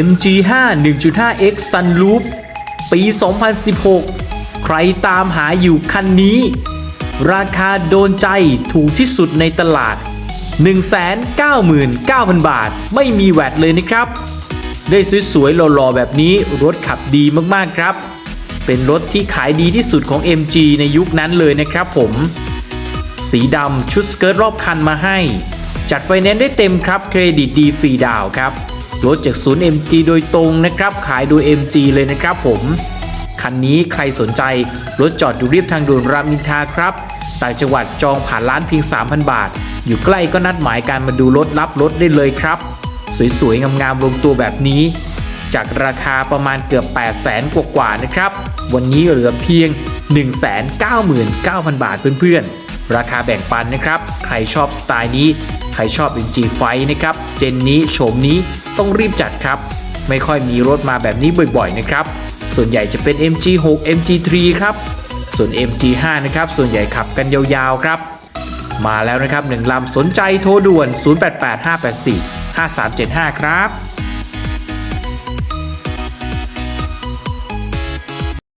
MG5 1.5X Sunroof ปี 2016 ใครตามหาอยู่คันนี้ ราคาโดนใจถูกที่สุดในตลาด 199,000 บาท ไม่มีแวดเลยนะครับ ได้สวยๆหล่อๆแบบนี้รถขับดีมากๆครับ เป็นรถที่ขายดีที่สุดของ MG ในยุคนั้นเลยนะครับผม สีดำชุดสเกิร์ตรอบคันมาให้ จัดไฟแนนซ์ได้เต็มครับเครดิตดีฟรีดาวครับ รถจากศูนย์ MG โดยตรงนะครับ ขายโดย MG เลยนะครับผม คันนี้ใครสนใจ รถจอดอยู่เรียบทางด่วนรามอินทราครับ ต่างจังหวัดจองผ่านร้านเพียง 3,000 บาท อยู่ใกล้ก็นัดหมายการมาดูรถรับรถได้เลยครับ สวยๆ งามๆลงตัวแบบนี้ จากราคาประมาณเกือบ 8 0 0แสนกว่าๆนะครับ วันนี้เหลือเพียง 199,000 บาทเพื่อนๆ ราคาแบ่งปันนะครับ ใครชอบสไตล์นี้ ใครชอบ MG ไฟนะครับ เจนนี้โฉมนี้ต้องรีบจัดครับ ไม่ค่อยมีรถมาแบบนี้บ่อยๆนะครับ ส่วนใหญ่จะเป็น MG6 MG3 ครับ ส่วน MG5 นะครับ ส่วนใหญ่ขับกันยาวๆครับ มาแล้วนะครับหนึ่งลำสนใจโทรด่วน 0885845375 ครับ